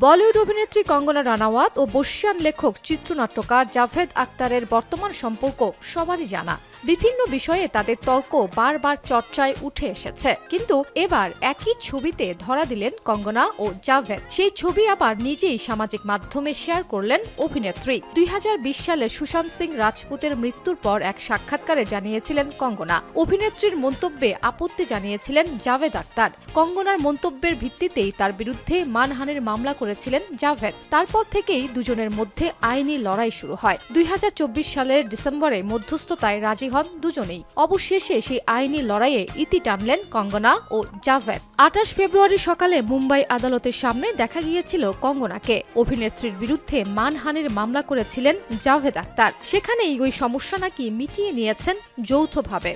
বলিউড অভিনেত্রী কঙ্গনা রানাওয়াত ও বর্ষিয়ান লেখক চিত্রনাট্যকার জাভেদ আক্তারের বর্তমান সম্পর্ক সবারই জানা। বিভিন্ন বিষয়ে তাদের তর্ক বারবার চর্চায় উঠে এসেছে। কিন্তু এবার একই ছবিতে ধরা দিলেন কঙ্গনা ও জাভেদ। সেই ছবি আবার নিজেই সামাজিক মাধ্যমে শেয়ার করলেন অভিনেত্রী। দুই হাজার বিশ সালে সুশান্ত সিং রাজপুতের মৃত্যুর পর এক সাক্ষাৎকারে জানিয়েছিলেন কঙ্গনা। অভিনেত্রীর মন্তব্যে আপত্তি জানিয়েছিলেন জাভেদ আক্তার কঙ্গনার মন্তব্যের ভিত্তিতেই তার বিরুদ্ধে মানহানির মামলা করেছিলেন জাভেদ। তারপর থেকেই দুজনের মধ্যে আইনি লড়াই শুরু হয়। দুই হাজার চব্বিশ সালের ডিসেম্বরে মধ্যস্থতায় রাজি হন দুজনেই। অবশেষে সেই আইনি লড়াইয়ে ইতি টানলেন কঙ্গনা ও জাভেদ। আঠাশ ফেব্রুয়ারি সকালে মুম্বাই আদালতের সামনে দেখা গিয়েছিল কঙ্গনাকে। অভিনেত্রীর বিরুদ্ধে মানহানির মামলা করেছিলেন জাভেদ আক্তার। সেখানেই ওই সমস্যা নাকি মিটিয়ে নিয়েছেন যৌথভাবে।